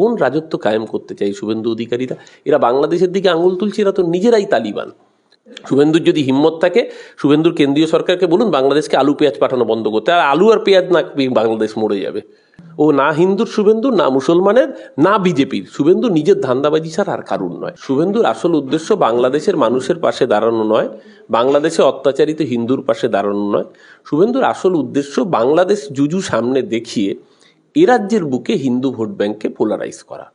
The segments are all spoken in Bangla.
কোন রাজত্ব কায়েম করতে চাই শুভেন্দু অধিকারীরা? এরা বাংলাদেশের দিকে আঙুল তুলছে, এরা তো নিজেরাই তালিবান। শুভেন্দুর যদি হিম্মত থাকে, শুভেন্দুর কেন্দ্রীয় সরকারকে বলুন বাংলাদেশকে আলু পেঁয়াজ পাঠানো বন্ধ করতে। আর আলু আর পেঁয়াজ না বাংলাদেশ মরে যাবে। ও না হিন্দুর শুভেন্দু, না মুসলমানের, না বিজেপির। শুভেন্দু নিজের ধান্দাবাজি ছাড়া আর কারুর নয়। শুভেন্দুর আসল উদ্দেশ্য বাংলাদেশের মানুষের পাশে দাঁড়ানো নয়, বাংলাদেশে অত্যাচারিত হিন্দুর পাশে দাঁড়ানো নয়। শুভেন্দুর আসল উদ্দেশ্য বাংলাদেশ জুজু সামনে দেখিয়ে এ রাজ্যের বুকে হিন্দু ভোট ব্যাংককে পোলারাইজ করা।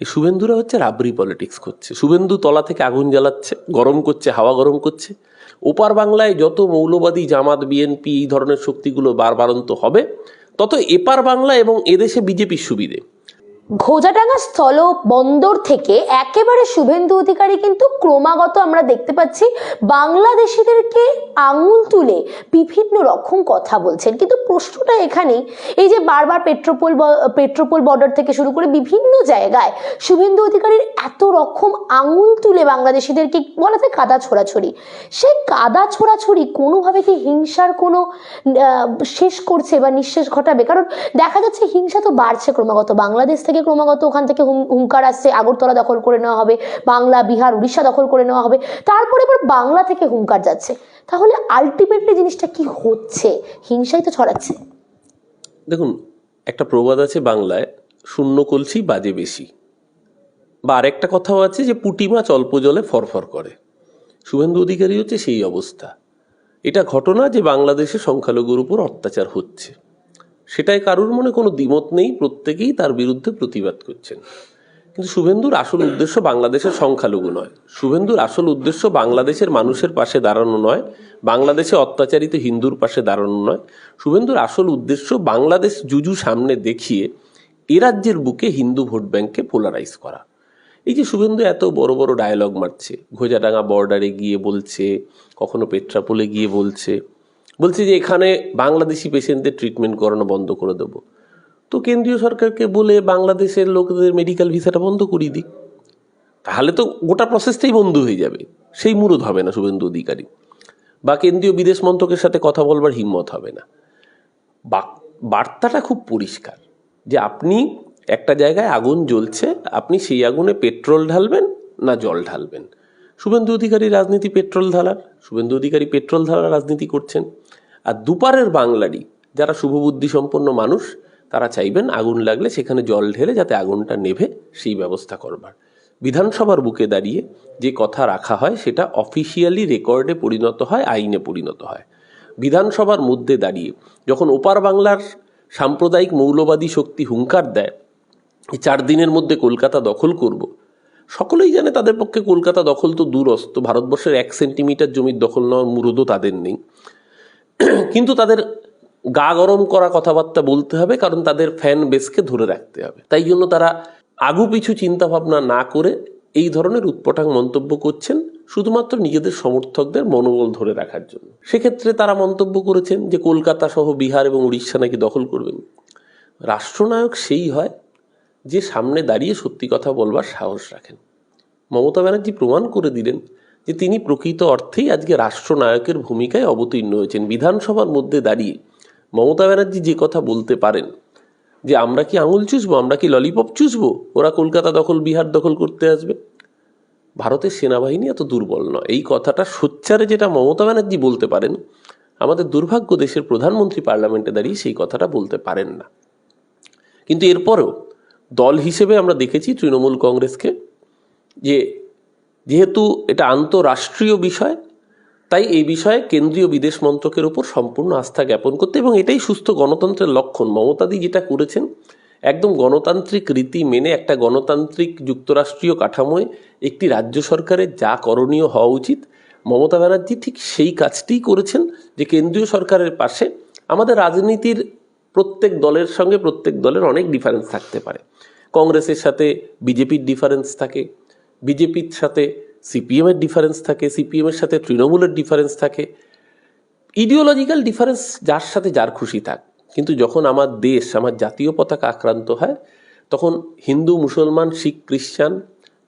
এই শুভেন্দুরা হচ্ছে রাবরি পলিটিক্স করছে। শুভেন্দু তলা থেকে আগুন জ্বালাচ্ছে, গরম করছে, হাওয়া গরম করছে। ওপার বাংলায় যত মৌলবাদী, জামাত, বিএনপি এই ধরনের শক্তিগুলো বারবারন্ত হবে, তত এপার বাংলা এবং এদেশে বিজেপির সুবিধে। ঘোজাডাঙ্গা স্থল বন্দর থেকে একেবারে শুভেন্দু অধিকারী কিন্তু ক্রমাগত আমরা দেখতে পাচ্ছি বাংলাদেশিদেরকে আঙুল তুলে বিভিন্ন রকম কথা বলছেন। কিন্তু প্রশ্নটা এখানেই, এই যে বারবার পেট্রোপোল পেট্রোপোল বর্ডার থেকে শুরু করে বিভিন্ন জায়গায় শুভেন্দু অধিকারীর এত রকম আঙুল তুলে বাংলাদেশিদেরকে বলা যায় কাদা ছোড়াছড়ি। সেই কাদা ছোড়াছড়ি কোনোভাবে কি হিংসার কোনো শেষ করছে বা নিঃশেষ ঘটাবে? কারণ দেখা যাচ্ছে হিংসা তো বাড়ছে ক্রমাগত। বাংলাদেশ থেকে ক্রমাগত ওখান থেকে হুঙ্কার আসছে, আগরতলা দখল করে নেওয়া হবে, বাংলা, বিহার, উড়িষ্যা দখল করে নেওয়া হবে, তারপরে এবার বাংলা থেকে হুঙ্কার যাচ্ছে। তাহলে আলটিমেটলি জিনিসটা কি হচ্ছে? হিংসাই তো ছড়াচ্ছে। দেখুন, একটা প্রবাদ আছে বাংলায়, শূন্য কলসি বাজে বেশি। বা আরেকটা কথাও আছে যে পুঁটি মাছ অল্প জলে ফরফর করে। শুভেন্দু অধিকারী হচ্ছে সেই অবস্থা। এটা ঘটনা যে বাংলাদেশে সংখ্যালঘুর উপর অত্যাচার হচ্ছে। সেটাই কারুর মনে কোনো দ্বিমত নেই, প্রত্যেকেই তার বিরুদ্ধে প্রতিবাদ করছেন। কিন্তু শুভেন্দুর আসল উদ্দেশ্য বাংলাদেশের সংখ্যালঘু নয়। শুভেন্দুর আসল উদ্দেশ্য বাংলাদেশের মানুষের পাশে দাঁড়ানো নয়, বাংলাদেশে অত্যাচারিত হিন্দুর পাশে দাঁড়ানো নয়। শুভেন্দুর আসল উদ্দেশ্য বাংলাদেশ জুজু সামনে দেখিয়ে এ রাজ্যের বুকে হিন্দু ভোট ব্যাংককে পোলারাইজ করা। এই যে শুভেন্দু এত বড় বড় ডায়লগ মারছে, ঘোজাডাঙ্গা বর্ডারে গিয়ে বলছে, কখনো পেট্রাপোলে গিয়ে বলছে বলছে যে এখানে বাংলাদেশি পেশেন্টদের ট্রিটমেন্ট করানো বন্ধ করে দেবো। তো কেন্দ্রীয় সরকারকে বলে বাংলাদেশের লোকদের মেডিকেল ভিসাটা বন্ধ করিয়ে দিক তাহলে তো গোটা প্রসেসটাই বন্ধ হয়ে যাবে। সেই মুরুদ হবে না শুভেন্দু অধিকারী। বা কেন্দ্রীয় বিদেশ মন্ত্রকের সাথে কথা বলবার হিম্মত হবে না। বার্তাটা খুব পরিষ্কার যে আপনি একটা জায়গায় আগুন জ্বলছে, আপনি সেই আগুনে পেট্রোল ঢালবেন না জল ঢালবেন। শুভেন্দু অধিকারী রাজনীতি পেট্রোল ঢালার, শুভেন্দু অধিকারী পেট্রোল ঢালার রাজনীতি করছেন। আর দুপারের বাংলারই যারা শুভবুদ্ধি সম্পন্ন মানুষ, তারা চাইবেন আগুন লাগলে সেখানে জল ঢেলে যাতে আগুনটা নেভে সেই ব্যবস্থা করবার। বিধানসভার বুকে দাঁড়িয়ে যে কথা রাখা হয়, সেটা অফিসিয়ালি রেকর্ডে পরিণত হয়, আইনে পরিণত হয়। বিধানসভার মধ্যে দাঁড়িয়ে যখন ওপার বাংলার সাম্প্রদায়িক মৌলবাদী শক্তি হুঙ্কার দেয় চার দিনের মধ্যে কলকাতা দখল করব সকলেই জানে তাদের পক্ষে কলকাতা দখল তো দূরস্থ ভারতবর্ষের এক সেন্টিমিটার জমির দখল নেওয়ার মুরুদও তাদের নেই। কিন্তু তাদের গা গরম করা কথাবার্তা বলতে হবে, কারণ তাদের ফ্যান বেসকে ধরে রাখতে হবে। তাই জন্য তারা আগু পিছু চিন্তা ভাবনা না করে এই ধরনের উৎপটাং মন্তব্য করছেন শুধুমাত্র নিজেদের সমর্থকদের মনোবল ধরে রাখার জন্য। সেক্ষেত্রে তারা মন্তব্য করেছেন যে কলকাতা সহ বিহার এবং উড়িষ্যা নাকি দখল করবেন। রাষ্ট্রনায়ক সেই হয় যে সামনে দাঁড়িয়ে সত্যি কথা বলবার সাহস রাখেন। মমতা ব্যানার্জি প্রমাণ করে দিলেন যে তিনি প্রকৃত অর্থেই আজকে রাষ্ট্রনায়কের ভূমিকায় অবতীর্ণ হয়েছেন। বিধানসভার মধ্যে দাঁড়িয়ে মমতা ব্যানার্জি যে কথা বলতে পারেন যে, আমরা কি আঙুল চুষবো? আমরা কি ললিপপ চুষবো? ওরা কলকাতা দখল, বিহার দখল করতে আসবে? ভারতের সেনাবাহিনী এত দুর্বল নয়। এই কথাটা সোচ্চারে যেটা মমতা ব্যানার্জি বলতে পারেন, আমাদের দুর্ভাগ্য দেশের প্রধানমন্ত্রী পার্লামেন্টে দাঁড়িয়ে সেই কথাটা বলতে পারেন না। কিন্তু এরপরও দল হিসেবে আমরা দেখেছি তৃণমূল কংগ্রেসকে, যে যেহেতু এটা আন্তরাষ্ট্রীয় বিষয়, তাই এই বিষয়ে কেন্দ্রীয় বিদেশ মন্ত্রকের উপর সম্পূর্ণ আস্থা জ্ঞাপন করতে এবং এটাই সুস্থ গণতন্ত্রের লক্ষণ। মমতাদি যেটা করেছেন, একদম গণতান্ত্রিক রীতি মেনে একটা গণতান্ত্রিক যুক্তরাষ্ট্রীয় কাঠামোয় একটি রাজ্য সরকারের যা করণীয় হওয়া উচিত। মমতা ব্যানার্জি ঠিক সেই কাজটিই করেছেন যে কেন্দ্রীয় সরকারের পাশে আমাদের রাজনীতির প্রত্যেক দলের সঙ্গে প্রত্যেক দলের অনেক ডিফারেন্স থাকতে পারে। কংগ্রেসের সাথে বিজেপির ডিফারেন্স থাকে, বিজেপির সাথে সিপিএমের ডিফারেন্স থাকে সিপিএমের সাথে তৃণমূলের ডিফারেন্স থাকে। ইডিওলজিক্যাল ডিফারেন্স যার সাথে যার খুশি থাক। কিন্তু যখন আমার দেশ, আমার জাতীয় পতাকা আক্রান্ত হয়, তখন হিন্দু, মুসলমান, শিখ, খ্রিস্টান,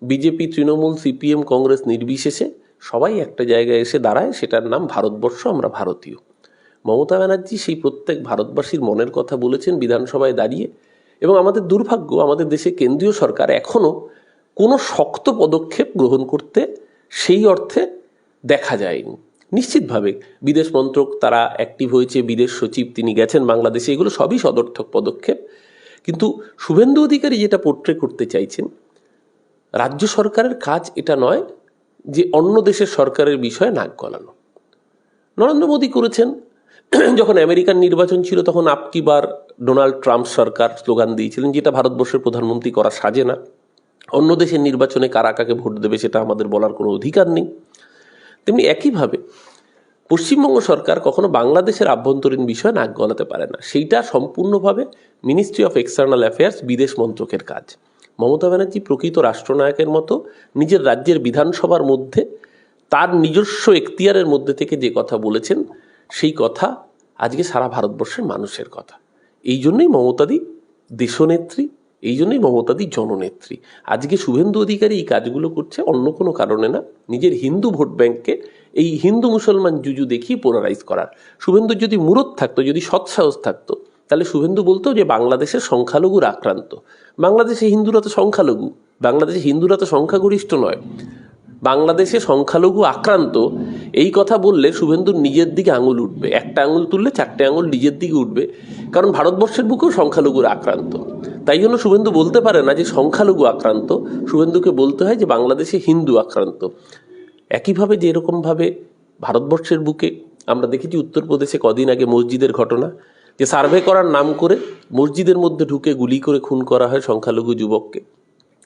বিজেপি, তৃণমূল সিপিএম কংগ্রেস নির্বিশেষে সবাই একটা জায়গায় এসে দাঁড়ায়, সেটার নাম ভারতবর্ষ, আমরা ভারতীয়। মমতা ব্যানার্জি সেই প্রত্যেক ভারতবাসীর মনের কথা বলেছেন বিধানসভায় দাঁড়িয়ে। এবং আমাদের দুর্ভাগ্য, আমাদের দেশে কেন্দ্রীয় সরকার এখনও কোনো শক্ত পদক্ষেপ গ্রহণ করতে সেই অর্থে দেখা যায়নি। নিশ্চিতভাবে বিদেশ মন্ত্রক, তারা অ্যাক্টিভ হয়েছে, বিদেশ সচিব তিনি গেছেন বাংলাদেশে, এগুলো সবই সদর্থক পদক্ষেপ। কিন্তু শুভেন্দু অধিকারী যেটা পোট্রে করতে চাইছেন, রাজ্য সরকারের কাজ এটা নয় যে অন্য দেশের সরকারের বিষয়ে নাক গলানো। নরেন্দ্র মোদী করেছেন যখন আমেরিকান নির্বাচন ছিল, তখন আপকিবার ডোনাল্ড ট্রাম্প সরকার স্লোগান দিয়েছিলেন, যেটা ভারতবর্ষের প্রধানমন্ত্রী করা সাজে না। অন্য দেশের নির্বাচনে কারা কাকে ভোট দেবে সেটা আমাদের বলার কোনো অধিকার নেই। তেমনি একইভাবে, পশ্চিমবঙ্গ সরকার কখনো বাংলাদেশের আভ্যন্তরীণ বিষয়ে নাক গলাতে পারে না। সেইটা সম্পূর্ণভাবে মিনিস্ট্রি অফ এক্সটার্নাল অ্যাফেয়ার্স বিদেশ মন্ত্রকের কাজ। মমতা ব্যানার্জি প্রকৃত রাষ্ট্রনায়কের মতো নিজের রাজ্যের বিধানসভার মধ্যে তার নিজস্ব এখতিয়ারের মধ্যে থেকে যে কথা বলেছেন সেই কথা আজকে সারা ভারতবর্ষের মানুষের কথা। এই জন্যই মমতাদি দেশনেত্রী, এই জন্যই মমতাদি জননেত্রী। আজকে শুভেন্দু অধিকারী এই কাজগুলো করছে, অন্য কোনো কারণে না। নিজের হিন্দু ভোট ব্যাংককে এই হিন্দু মুসলমান জুজু দেখিয়ে পোলারাইজ করার। শুভেন্দুর যদি মুরত থাকতো, যদি সৎসাহস থাকতো, তাহলে শুভেন্দু বলতো যে বাংলাদেশের সংখ্যালঘুর আক্রান্ত। বাংলাদেশে হিন্দুরা তো সংখ্যালঘু, বাংলাদেশে হিন্দুরা তো সংখ্যাগরিষ্ঠ নয়। বাংলাদেশে সংখ্যালঘু আক্রান্ত, এই কথা বললে শুভেন্দুর নিজের দিকে আঙুল উঠবে। একটা আঙুল তুললে চারটে আঙুল নিজের দিকে উঠবে, কারণ ভারতবর্ষের বুকেও সংখ্যালঘুর আক্রান্ত। তাই জন্য শুভেন্দু বলতে পারে না যে সংখ্যালঘু আক্রান্ত, শুভেন্দুকে বলতে হয় যে বাংলাদেশে হিন্দু আক্রান্ত। একইভাবে যে এরকমভাবে ভারতবর্ষের বুকে আমরা দেখেছি উত্তরপ্রদেশে কদিন আগে মসজিদের ঘটনা, যে সার্ভে করার নাম করে মসজিদের মধ্যে ঢুকে গুলি করে খুন করা হয় সংখ্যালঘু যুবককে।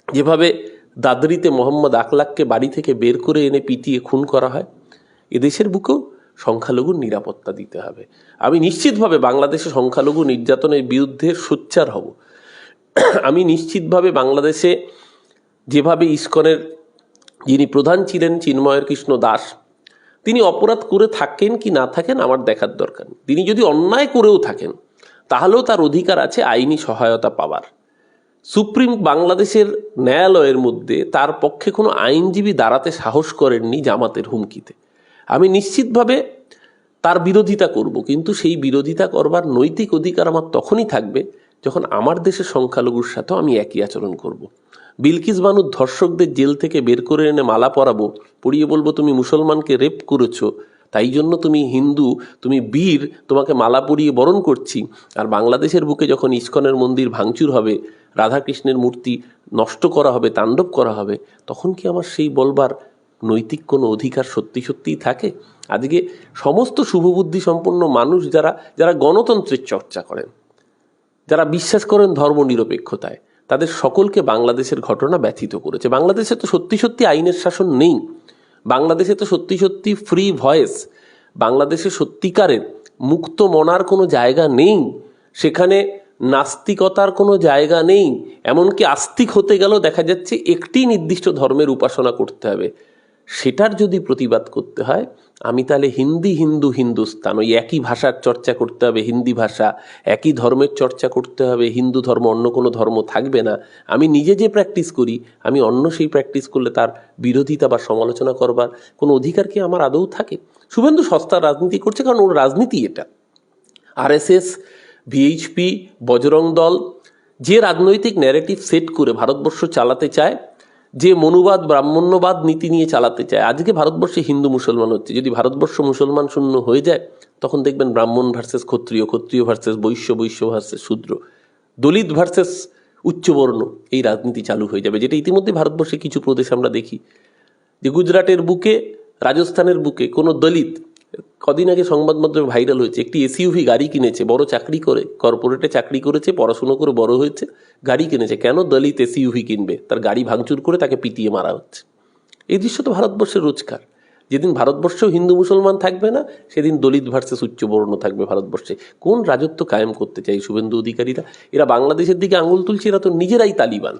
যেভাবে দাদরিতে মোহাম্মদ আকলাককে বাড়ি থেকে বের করে এনে পিটিয়ে খুন করা হয়। এদেশের বুকেও সংখ্যালঘুর নিরাপত্তা দিতে হবে। আমি নিশ্চিতভাবে বাংলাদেশে সংখ্যালঘু নির্যাতনের বিরুদ্ধে সোচ্চার হব। আমি নিশ্চিতভাবে বাংলাদেশে যেভাবে ইস্কনের যিনি প্রধান ছিলেন, চিন্ময়ের কৃষ্ণ দাস, তিনি অপরাধ করে থাকেন কি না থাকেন আমার দেখার দরকার তিনি যদি অন্যায় করেও থাকেন, তাহলেও তার অধিকার আছে আইনি সহায়তা পাওয়ার। সুপ্রিম বাংলাদেশের ন্যায়ালয়ের মধ্যে তার পক্ষে কোনো আইনজীবী দাঁড়াতে সাহস করেননি জামাতের হুমকিতে আমি নিশ্চিতভাবে তার বিরোধিতা করব, কিন্তু সেই বিরোধিতা করবার নৈতিক অধিকার আমার তখনই থাকবে যখন আমার দেশের সংখ্যালঘুর সাথেও আমি একই আচরণ করব। বিলকিস বানুর ধর্ষকদের জেল থেকে বের করে এনে মালা পরাবো পরিয়ে বলব, তুমি মুসলমানকে রেপ করেছ তাই জন্য তুমি হিন্দু, তুমি বীর, তোমাকে মালা পরিয়ে বরণ করছি। আর বাংলাদেশের বুকে যখন ইস্কনের মন্দির ভাঙচুর হবে, রাধাকৃষ্ণের মূর্তি নষ্ট করা হবে, তাণ্ডব করা হবে, তখন কি আমার সেই বলবার নৈতিক কোনো অধিকার সত্যি সত্যিই থাকে? আজকে সমস্ত শুভবুদ্ধি সম্পন্ন মানুষ যারা যারা গণতন্ত্রের চর্চা করেন, যারা বিশ্বাস করেন ধর্মনিরপেক্ষতায়, তাদের সকলকে বাংলাদেশের ঘটনা ব্যথিত করেছে। বাংলাদেশে তো সত্যি সত্যি আইনের শাসন নেই। বাংলাদেশে তো সত্যি সত্যি ফ্রি ভয়েস বাংলাদেশে সত্যিকারের মুক্ত মনার কোনো জায়গা নেই, সেখানে নাস্তিকতার কোনো জায়গা নেই, এমনকি আস্তিক হতে গেলেও দেখা যাচ্ছে একটি নির্দিষ্ট ধর্মের উপাসনা করতে হবে। সেটার যদি প্রতিবাদ করতে হয়, আমি তাহলে হিন্দি, হিন্দু, হিন্দুস্তান, ওই একই ভাষার চর্চা করতে হবে, হিন্দি ভাষা, একই ধর্মের চর্চা করতে হবে, হিন্দু ধর্ম অন্য কোনো ধর্ম থাকবে না। আমি নিজে যে প্র্যাকটিস করি, আমি অন্য সেই প্র্যাকটিস করলে তার বিরোধিতা বা সমালোচনা করবার কোনো অধিকার কি আমার আদৌ থাকে? শুভেন্দু সস্তার রাজনীতি করছে কারণ ওর রাজনীতি এটা। আরএসএস ভিএইচপি বজরং দল, যে রাজনৈতিক ন্যারেটিভ সেট করে ভারতবর্ষ চালাতে চায় যে মনুবাদ, ব্রাহ্মণ্যবাদ নীতি নিয়ে চালাতে চায়। আজকে ভারতবর্ষে হিন্দু মুসলমান হচ্ছে। যদি ভারতবর্ষ মুসলমান শূন্য হয়ে যায়, তখন দেখবেন ব্রাহ্মণ ভার্সেস ক্ষত্রিয় ক্ষত্রিয় ভার্সেস বৈশ্য বৈশ্য ভার্সেস শূদ্র, দলিত ভার্সেস উচ্চবর্ণ, এই রাজনীতি চালু হয়ে যাবে, যেটা ইতিমধ্যে ভারতবর্ষে কিছু প্রদেশ আমরা দেখি। যে গুজরাটের বুকে, রাজস্থানের বুকে কোনো দলিত কদিন আগে সংবাদ মাধ্যমে ভাইরাল হয়েছে, একটি এসইউভি গাড়ি কিনেছে, বড় চাকরি করে কর্পোরেটে চাকরি করেছে, পড়াশুনো করে বড় হয়েছে, গাড়ি কিনেছে। কেন দলিত এসইউভি কিনবে? তার গাড়ি ভাঙচুর করে তাকে পিটিয়ে মারা হচ্ছে। এই দৃশ্য তো ভারতবর্ষের রোজকার। যেদিন ভারতবর্ষেও হিন্দু মুসলমান থাকবে না, সেদিন দলিত ভার্সেস উচ্চবর্ণ থাকবে ভারতবর্ষে। কোন রাজত্ব কায়েম করতে চাই শুভেন্দু অধিকারীরা? এরা বাংলাদেশের দিকে আঙুল তুলছে, এরা তো নিজেরাই তালিবান।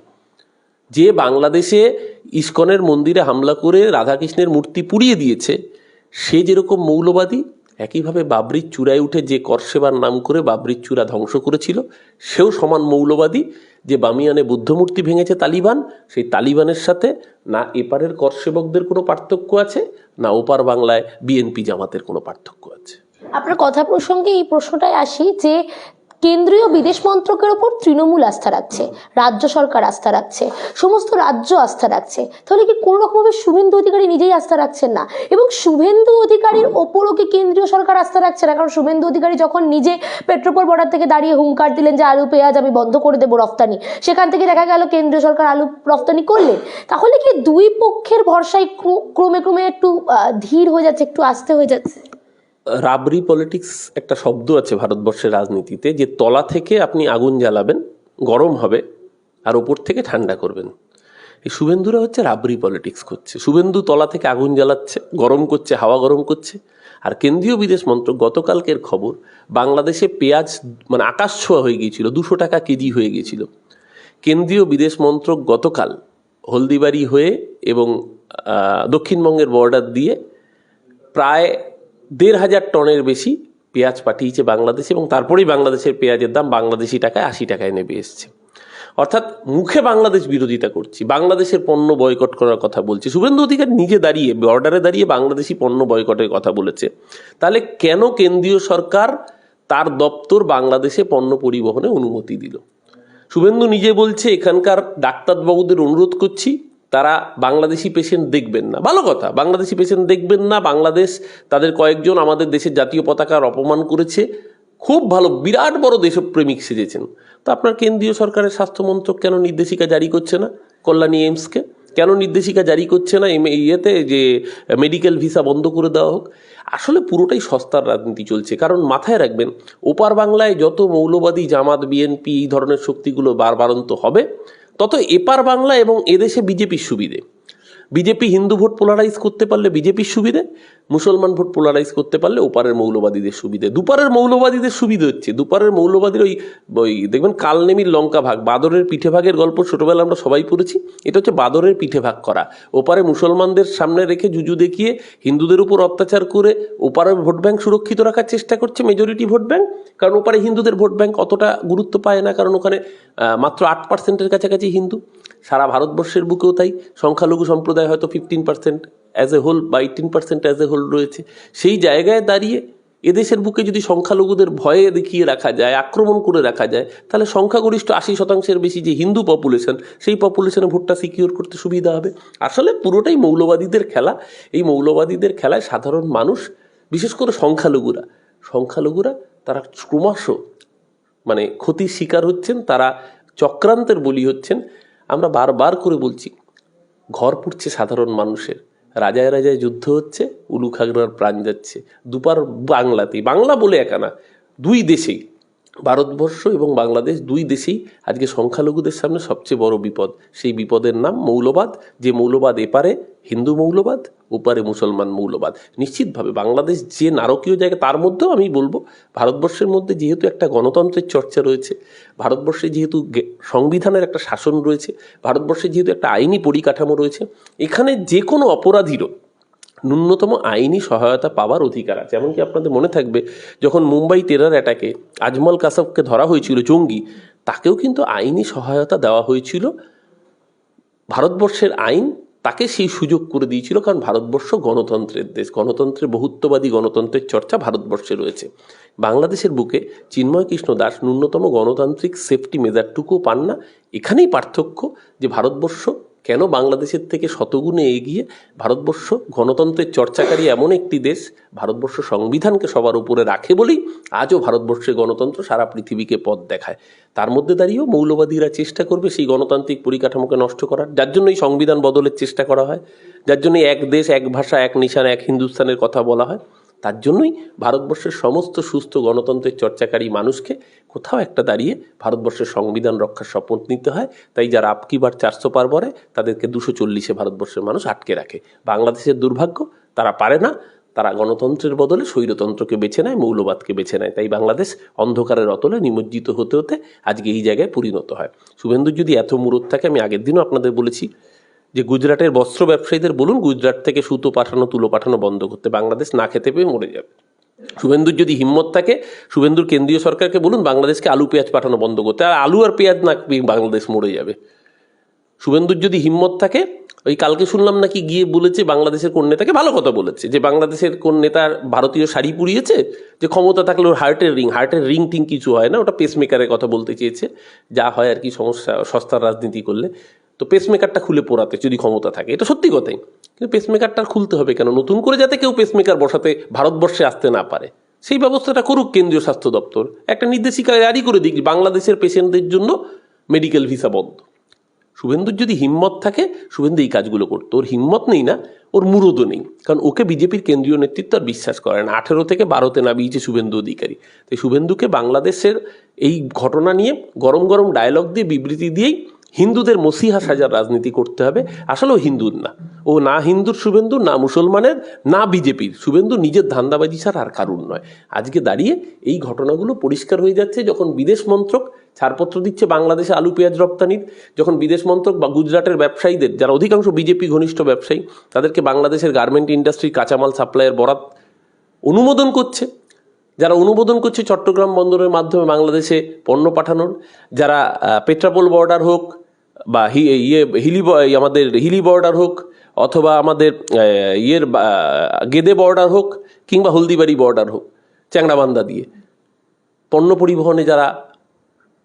যে বাংলাদেশে ইস্কনের মন্দিরে হামলা করে রাধাকৃষ্ণের মূর্তি পুড়িয়ে দিয়েছে সে যেরকম মৌলবাদী, একইভাবে বাবরির চূড়ায় উঠে যে করসেবার নাম করে বাবরির চূড়া ধ্বংস করেছিল, সেও সমান মৌলবাদী। যে বামিয়ানে বুদ্ধমূর্তি ভেঙেছে তালিবান, সেই তালিবানের সাথে না এপারের করসেবকদের কোনো পার্থক্য আছে, না ওপার বাংলায় বিএনপি জামাতের কোনো পার্থক্য আছে। আপনার কথা প্রসঙ্গে এই প্রশ্নটাই আসি যে কেন্দ্রীয় বিদেশ মন্ত্রকের ওপর তৃণমূল আস্থা রাখছে, রাজ্য সরকার আস্থা রাখছে, সমস্ত রাজ্য আস্থা রাখছে। তাহলে কি কোনো রকমভাবে শুভেন্দু অধিকারী নিজেই আস্থা রাখছেন না? এবং শুভেন্দু অধিকারীর ওপরও কি কেন্দ্রীয় সরকার আস্থা রাখছে না? কারণ শুভেন্দু অধিকারী যখন নিজে পেট্রোপোল বর্ডার থেকে দাঁড়িয়ে হুঙ্কার দিলেন যে, আলু, পেঁয়াজ আমি বন্ধ করে দেবো, রফতানি। সেখান থেকে দেখা গেল কেন্দ্রীয় সরকার আলু রফতানি করলেন। তাহলে কি দুই পক্ষের ভরসায় ক্র- ক্রমে ক্রমে একটু ধীর হয়ে যাচ্ছে, একটু আস্তে হয়ে যাচ্ছে? রাবরি পলিটিক্স একটা শব্দ আছে ভারতবর্ষের রাজনীতিতে, যে তলা থেকে আপনি আগুন জ্বালাবেন, গরম হবে, আর ওপর থেকে ঠান্ডা করবেন। এই শুভেন্দুরা হচ্ছে রাবরি পলিটিক্স করছে। শুভেন্দু তলা থেকে আগুন জ্বালাচ্ছে, গরম করছে, হাওয়া গরম করছে। আর কেন্দ্রীয় বিদেশ মন্ত্রক, গতকালকের খবর, বাংলাদেশে পেঁয়াজ মানে আকাশ ছোঁয়া হয়ে গিয়েছিল, দুশো টাকা কেজি হয়ে গিয়েছিল। কেন্দ্রীয় বিদেশ মন্ত্রক গতকাল হলদিবাড়ি হয়ে এবং দক্ষিণবঙ্গের বর্ডার দিয়ে প্রায় দেড় হাজার টনের বেশি পেঁয়াজ পাঠিয়েছে বাংলাদেশ এবং তারপরেই বাংলাদেশের পেঁয়াজের দাম বাংলাদেশি টাকায় আশি টাকায় নেমে এসছে। অর্থাৎ মুখে বাংলাদেশ বিরোধিতা করছি, বাংলাদেশের পণ্য বয়কট করার কথা বলছি। শুভেন্দু অধিকার নিজে দাঁড়িয়ে, বর্ডারে দাঁড়িয়ে বাংলাদেশি পণ্য বয়কটের কথা বলেছে। তাহলে কেন কেন্দ্রীয় সরকার তার দপ্তর বাংলাদেশে পণ্য পরিবহনে অনুমতি দিল? শুভেন্দু নিজে বলছে, এখানকার ডাক্তারবাবুদের অনুরোধ করছি তারা বাংলাদেশি পেশেন্ট দেখবেন না। ভালো কথা, বাংলাদেশি পেশেন্ট দেখবেন না, বাংলাদেশ তাদের কয়েকজন আমাদের দেশের জাতীয় পতাকার অপমান করেছে। খুব ভালো, বিরাট বড় দেশপ্রেমিক সেজেছেন। তো আপনার কেন্দ্রীয় সরকারের স্বাস্থ্য মন্ত্রক কেন নির্দেশিকা জারি করছে না? কল্যাণী এইমসকে? কেন নির্দেশিকা জারি করছে না? এম- ইয়েতে যে মেডিকেল ভিসা বন্ধ করে দেওয়া হোক। আসলে পুরোটাই সস্তার রাজনীতি চলছে। কারণ মাথায় রাখবেন, ওপার বাংলায় যত মৌলবাদী জামাত, বিএনপি এই ধরনের শক্তিগুলো বারবারন্ত হবে তত এপার বাংলা এবং এদেশে বিজেপির সুবিধে। বিজেপি হিন্দু ভোট পোলারাইজ করতে পারলে বিজেপির সুবিধে, মুসলমান ভোট পোলারাইজ করতে পারলে ওপারের মৌলবাদীদের সুবিধে। দুপারের মৌলবাদীদের সুবিধে হচ্ছে, দুপারের মৌলবাদীর ওই ওই দেখবেন কালনেমির লঙ্কা ভাগ, বাদরের পিঠে ভাগের গল্প ছোটোবেলা আমরা সবাই পড়েছি, এটা হচ্ছে বাদরের পিঠে ভাগ করা। ওপারে মুসলমানদের সামনে রেখে জুজু দেখিয়ে হিন্দুদের উপর অত্যাচার করে ওপারের ভোট ব্যাংক সুরক্ষিত রাখার চেষ্টা করছে মেজরিটি ভোট ব্যাংক, কারণ ওপারে হিন্দুদের ভোট ব্যাংক অতটা গুরুত্ব পায় না, কারণ ওখানে মাত্র আট পার্সেন্টের কাছাকাছি হিন্দু। সারা ভারতবর্ষের বুকেও তাই সংখ্যালঘু সম্প্রদায় হয়তো fifteen percent as a whole বা eighteen percent as a whole রয়েছে। সেই জায়গায় দাঁড়িয়ে এদেশের বুকে যদি সংখ্যালঘুদের ভয়ে দেখিয়ে রাখা যায়, আক্রমণ করে রাখা যায়, তাহলে সংখ্যাগরিষ্ঠ আশি শতাংশের বেশি যে হিন্দু পপুলেশন সেই পপুলেশনে ভোটটা সিকিউর করতে সুবিধা হবে। আসলে পুরোটাই মৌলবাদীদের খেলা। এই মৌলবাদীদের খেলায় সাধারণ মানুষ, বিশেষ করে সংখ্যালঘুরা সংখ্যালঘুরা তারা ক্রমশ মানে ক্ষতির শিকার হচ্ছেন, তারা চক্রান্তের বলি হচ্ছেন। আমরা বারবার করে বলছি, ঘর পুড়ছে সাধারণ মানুষের। রাজায় রাজায় যুদ্ধ হচ্ছে, উলুখাগড়ার প্রাণ যাচ্ছে। দুপার বাংলাতেই, বাংলা বলে একা না, দুই দেশেই। ভারতবর্ষ এবং বাংলাদেশ দুই দেশেই আজকে সংখ্যালঘুদের সামনে সবচেয়ে বড় বিপদ। সেই বিপদের নাম মৌলবাদ, যে মৌলবাদ এপারে হিন্দু মৌলবাদ, ওপারে মুসলমান মৌলবাদ। নিশ্চিতভাবে বাংলাদেশ যে নারকীয় জায়গা, তার মধ্যেও আমি বলব, ভারতবর্ষের মধ্যে যেহেতু একটা গণতন্ত্রের চর্চা রয়েছে, ভারতবর্ষে যেহেতু সংবিধানের একটা শাসন রয়েছে, ভারতবর্ষে যেহেতু একটা আইনি পরিকাঠামো রয়েছে, এখানে যে কোনো অপরাধীরও ন্যূনতম আইনি সহায়তা পাওয়ার অধিকার আছে। এমনকি আপনাদের মনে থাকবে, যখন মুম্বাই টেরার অ্যাটাকে আজমল কাসাবকে ধরা হয়েছিল জঙ্গি, তাকেও কিন্তু আইনি সহায়তা দেওয়া হয়েছিল। ভারতবর্ষের আইন তাকে সেই সুযোগ করে দিয়েছিল, কারণ ভারতবর্ষ গণতন্ত্রের দেশ। গণতন্ত্রের বহুত্ববাদী গণতন্ত্রের চর্চা ভারতবর্ষে রয়েছে। বাংলাদেশের বুকে চিন্ময় কৃষ্ণ দাস ন্যূনতম গণতান্ত্রিক সেফটি মেজারটুকুও পান না। এখানেই পার্থক্য যে ভারতবর্ষ কেন বাংলাদেশের থেকে শতগুণে এগিয়ে ভারতবর্ষ গণতন্ত্রের চর্চাকারী এমন একটি দেশ ভারতবর্ষ সংবিধানকে সবার উপরে রাখে বলেই আজও ভারতবর্ষের গণতন্ত্র সারা পৃথিবীকে পথ দেখায়। তার মধ্যে দাঁড়িয়েও মৌলবাদীরা চেষ্টা করবে সেই গণতান্ত্রিক পরিকাঠামোকে নষ্ট করার। যার জন্য এই সংবিধান বদলের চেষ্টা করা হয়। যার জন্য এক দেশ, এক ভাষা, এক নিশান, এক হিন্দুস্তানের কথা বলা হয়। তার জন্যই ভারতবর্ষের সমস্ত সুস্থ গণতন্ত্রের চর্চাকারী মানুষকে কোথাও একটা দাঁড়িয়ে ভারতবর্ষের সংবিধান রক্ষার শপথ নিতে হয়। তাই যারা আপকিবার চারশো পার বরে, তাদেরকে দুশো চল্লিশে ভারতবর্ষের মানুষ আটকে রাখে। বাংলাদেশের দুর্ভাগ্য, তারা পারে না। তারা গণতন্ত্রের বদলে স্বৈরতন্ত্রকে বেছে নেয়, মৌলবাদকে বেছে নেয়। তাই বাংলাদেশ অন্ধকারের অতলে নিমজ্জিত হতে হতে আজকে এই জায়গায় পরিণত হয়। শুভেন্দুর যদি এত মুরত থাকে, আমি আগের দিনও আপনাদের বলেছি যে গুজরাটের বস্ত্র ব্যবসায়ীদের বলুন, গুজরাট থেকে সুতো পাঠানো, তুলো পাঠানো বন্ধ করতে বাংলাদেশ না খেতে পেয়ে মরে যাবে। শুভেন্দুর যদি হিম্মত থাকে, শুভেন্দুর কেন্দ্রীয় সরকারকে বলুন, বাংলাদেশকে আলু পেঁয়াজ পাঠানো বন্ধ করতে। আর আলু আর পেঁয়াজ না বাংলাদেশ মরে যাবে। শুভেন্দুর যদি হিম্মত থাকে, ওই কালকে শুনলাম নাকি গিয়ে বলেছে, বাংলাদেশের কোন নেতাকে ভালো কথা বলেছে, যে বাংলাদেশের কোন নেতার ভারতীয় শাড়ি পুড়িয়েছে, যে ক্ষমতা থাকলে ওর হার্টের রিং হার্টের রিং টিং কিছু হয় না, ওটা পেসমেকারের কথা বলতে চেয়েছে। যা হয় আর কি সমস্যা, সস্তার রাজনীতি করলে। তো পেসমেকারটা খুলে পোড়াতে যদি ক্ষমতা থাকে। এটা সত্যি কথাই। কিন্তু পেসমেকারটা খুলতে হবে কেন? নতুন করে যাতে কেউ পেসমেকার বসাতে ভারতবর্ষে আসতে না পারে। সেই ব্যবস্থাটা করুক কেন্দ্রীয় স্বাস্থ্য দপ্তর। একটা নির্দেশিকা জারি করে দিক বাংলাদেশের পেশেন্টদের জন্য মেডিকেল ভিসা বন্ধ। শুভেন্দুর যদি হিম্মত থাকে, শুভেন্দু এই কাজগুলো করতো। ওর হিম্মত নেই না, ওর মুরদও নেই। কারণ ওকে বিজেপির কেন্দ্রীয় নেতৃত্ব আর বিশ্বাস করে না। আঠেরো থেকে বারোতে নামিয়েছে শুভেন্দু অধিকারী। তাই শুভেন্দুকে বাংলাদেশের এই ঘটনা নিয়ে গরম গরম ডায়লগ দিয়ে বিবৃতি দিয়েই হিন্দুদের মসিহা সাজার রাজনীতি করতে হবে। আসলে ও হিন্দুর না। ও না হিন্দুর শুভেন্দু, না মুসলমানের, না বিজেপির। শুভেন্দু নিজের ধান্দাবাজি ছাড়া আর কারুর নয়। আজকে দাঁড়িয়ে এই ঘটনাগুলো পরিষ্কার হয়ে যাচ্ছে যখন বিদেশ মন্ত্রক ছাড়পত্র দিচ্ছে বাংলাদেশে আলু পেঁয়াজ রপ্তানির। যখন বিদেশ মন্ত্রক বা গুজরাটের ব্যবসায়ীদের, যারা অধিকাংশ বিজেপি ঘনিষ্ঠ ব্যবসায়ী, তাদেরকে বাংলাদেশের গার্মেন্ট ইন্ডাস্ট্রির কাঁচামাল সাপ্লাইয়ের বরাত অনুমোদন করছে। যারা অনুমোদন করছে চট্টগ্রাম বন্দরের মাধ্যমে বাংলাদেশে পণ্য পাঠানোর, যারা পেট্রাপোল বর্ডার হোক বা ইয়ে হিলি আমাদের হিলি বর্ডার হোক অথবা আমাদের ইয়ের গেদে বর্ডার হোক কিংবা হলদিবাড়ি বর্ডার হোক, চ্যাংড়াবান্ধা দিয়ে। পণ্য পরিবহনে যারা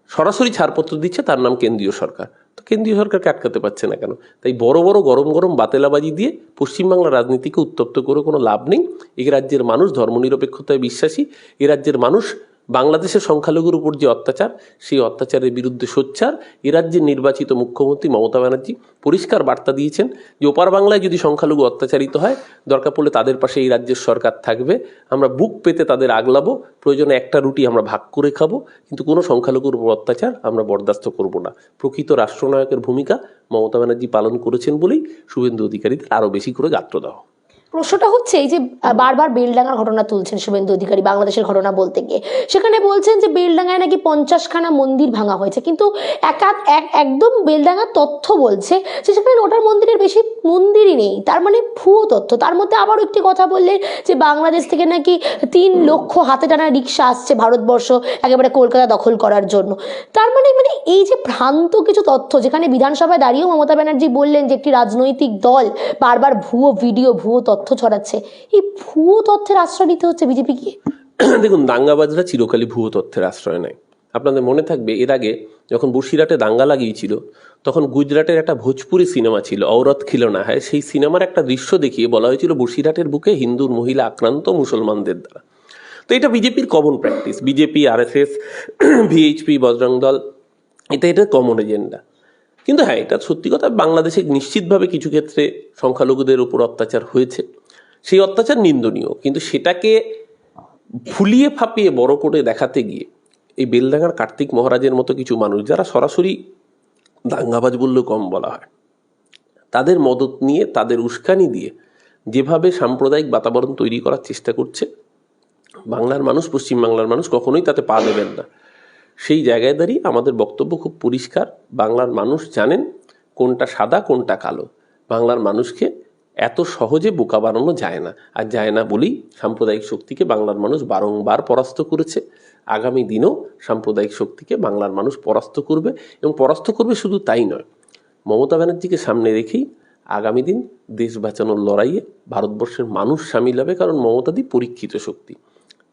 সরাসরি ছাড়পত্র দিচ্ছে, তার নাম কেন্দ্রীয় সরকার। তো কেন্দ্রীয় সরকারকে আটকাতে পারছে না কেন? তাই বড় বড় গরম গরম বাতেলাবাজি দিয়ে পশ্চিমবাংলার রাজনীতিকে উত্তপ্ত করে কোনো লাভ নেই। এই রাজ্যের মানুষ ধর্মনিরপেক্ষতায় বিশ্বাসী। এ রাজ্যের মানুষ বাংলাদেশের সংখ্যালঘুর উপর যে অত্যাচার, সেই অত্যাচারের বিরুদ্ধে সোচ্চার এ রাজ্যের নির্বাচিত মুখ্যমন্ত্রী মমতা ব্যানার্জি পরিষ্কার বার্তা দিয়েছেন যে ওপার বাংলায় যদি সংখ্যালঘু অত্যাচারিত হয়, দরকার পড়লে তাদের পাশে এই রাজ্যের সরকার থাকবে। আমরা বুক পেতে তাদের আগলাবো। প্রয়োজনে একটা রুটি আমরা ভাগ করে খাব। কিন্তু কোনো সংখ্যালঘুর উপর অত্যাচার আমরা বরদাস্ত করব না। প্রকৃত রাষ্ট্রনায়কের ভূমিকা মমতা ব্যানার্জি পালন করেছেন বলেই শুভেন্দু অধিকারীদের আরও বেশি করে গাত্র দেওয়া। প্রশ্নটা হচ্ছে এই যে বারবার বেলডাঙ্গার ঘটনা তুলছেন শুভেন্দু অধিকারী বাংলাদেশের ঘটনা বলতে গিয়ে। সেখানে বলছেন যে বেলডাঙ্গায় নাকি পঞ্চাশখানা মন্দির ভাঙা হয়েছে, কিন্তু একা এক- একদম বেলডাঙ্গার তথ্য বলছে যে সেখানে ওটার মন্দিরের বেশি মন্দিরই নেই, তার মানে ভুয়ো তথ্য। তার মধ্যে আবারও একটি কথা বললেন যে বাংলাদেশ থেকে নাকি তিন লক্ষ হাতে টানা রিক্সা আসছে ভারতবর্ষ একেবারে কলকাতা দখল করার জন্য। তার মানে মানে এই যে ভ্রান্ত কিছু তথ্য, যেখানে বিধানসভায় দাঁড়িয়েও মমতা ব্যানার্জি বললেন যে একটি রাজনৈতিক দল বারবার ভুয়ো ভিডিও, ভুয়ো তথ্য ছড়াচ্ছে। এই ভুয়ো তথ্যের আশ্রয় নিতে হচ্ছে বিজেপি বিজেপিকে দেখুন, দাঙ্গাবাজরা চিরকালই ভুয়ো তথ্যের আশ্রয় নেয়। আপনাদের মনে থাকবে, এর আগে যখন বসিরহাটে দাঙ্গা লাগিয়েছিল, তখন গুজরাটের একটা ভোজপুরি সিনেমা ছিল ঔরত খিলনা হয়। সেই সিনেমার একটা দৃশ্য দেখিয়ে বলা হয়েছিল বসিরহাটের বুকে হিন্দুর মহিলা আক্রান্ত মুসলমানদের দ্বারা। তো এটা বিজেপির common practice BJP RSS VHP Bajrang Dal, এটা এটা কমন এজেন্ডা কিন্তু হ্যাঁ এটা সত্যি কথা, বাংলাদেশে নিশ্চিতভাবে কিছু ক্ষেত্রে সংখ্যালঘুদের উপর অত্যাচার হয়েছে। সেই অত্যাচার নিন্দনীয়, কিন্তু সেটাকে ফুলিয়ে ফাঁপিয়ে বড় করে দেখাতে গিয়ে এই বেলডাঙ্গার কার্তিক মহারাজের মতো কিছু মানুষ, যারা সরাসরি দাঙ্গাবাজ বললেও কম বলা হয়, তাদের মদত নিয়ে, তাদের উস্কানি দিয়ে যেভাবে সাম্প্রদায়িক বাতাবরণ তৈরি করার চেষ্টা করছে, বাংলার মানুষ, পশ্চিমবাংলার মানুষ কখনোই তাতে পা দেবেন না। সেই জায়গায় দাঁড়িয়ে আমাদের বক্তব্য খুব পরিষ্কার। বাংলার মানুষ জানেন কোনটা সাদা, কোনটা কালো। বাংলার মানুষকে এত সহজে বোকা বানানো যায় না। আর যায় না বলেই সাম্প্রদায়িক শক্তিকে বাংলার মানুষ বারংবার পরাস্ত করেছে। আগামী দিনেও সাম্প্রদায়িক শক্তিকে বাংলার মানুষ পরাস্ত করবে এবং পরাস্ত করবে শুধু তাই নয়। মমতা ব্যানার্জিকে সামনে রেখেই আগামী দিন দেশ বাঁচানোর লড়াইয়ে ভারতবর্ষের মানুষ সামিল হবে কারণ মমতাদি পরীক্ষিত শক্তি।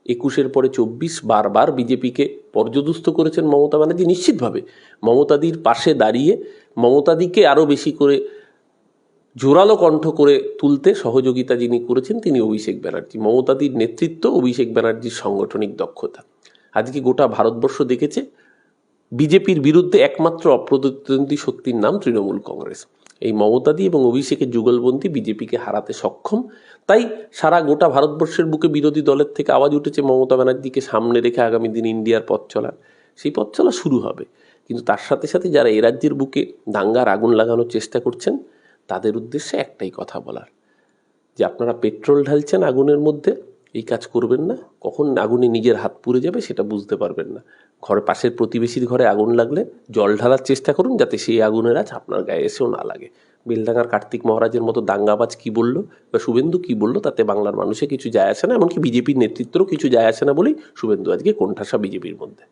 একুশের পরে চব্বিশ বারবার বিজেপিকে পর্যদুস্ত করেছেন মমতা ব্যানার্জি। নিশ্চিতভাবে মমতাদির পাশে দাঁড়িয়ে মমতাদিকে আরও বেশি করে জোরালো কণ্ঠ করে তুলতে সহযোগিতা যিনি করেছেন, তিনি অভিষেক ব্যানার্জি। মমতাদির নেতৃত্ব অভিষেক ব্যানার্জির সাংগঠনিক দক্ষতা। আজকে গোটা ভারতবর্ষ দেখেছে, বিজেপির বিরুদ্ধে একমাত্র অপ্রতিদ্বন্দ্বী শক্তির নাম তৃণমূল কংগ্রেস। এই মমতাদি এবং অভিষেকের যুগলবন্দি বিজেপিকে হারাতে সক্ষম। তাই সারা গোটা ভারতবর্ষের বুকে বিরোধী দলের থেকে আওয়াজ উঠেছে মমতা ব্যানার্জিকে সামনে রেখে আগামী দিন ইন্ডিয়ার পথ চলার। সেই পথ চলা শুরু হবে। কিন্তু তার সাথে সাথে যারা এ রাজ্যের বুকে দাঙ্গার আগুন লাগানোর চেষ্টা করছেন, তাদের উদ্দেশ্যে একটাই কথা বলার। যে আপনারা পেট্রোল ঢালছেন আগুনের মধ্যে এই কাজ করবেন না। কখন আগুনে নিজের হাত পুড়ে যাবে সেটা বুঝতে পারবেন না। ঘরে পাশের প্রতিবেশীর ঘরে আগুন লাগলে জল ঢালার চেষ্টা করুন যাতে সেই আগুনের আজ আপনার গায়ে এসেও না লাগে। বেলডাঙ্গার কার্তিক মহারাজের মতো দাঙ্গাবাজ কি বলল বা শুভেন্দু কি বলল তাতে বাংলার মানুষে কিছু যায় আসে না, এমনকি বিজেপির নেতৃত্বেরও কিছু যায় আসে না বলেই শুভেন্দু আজকে কোণঠাসা বিজেপির মধ্যে।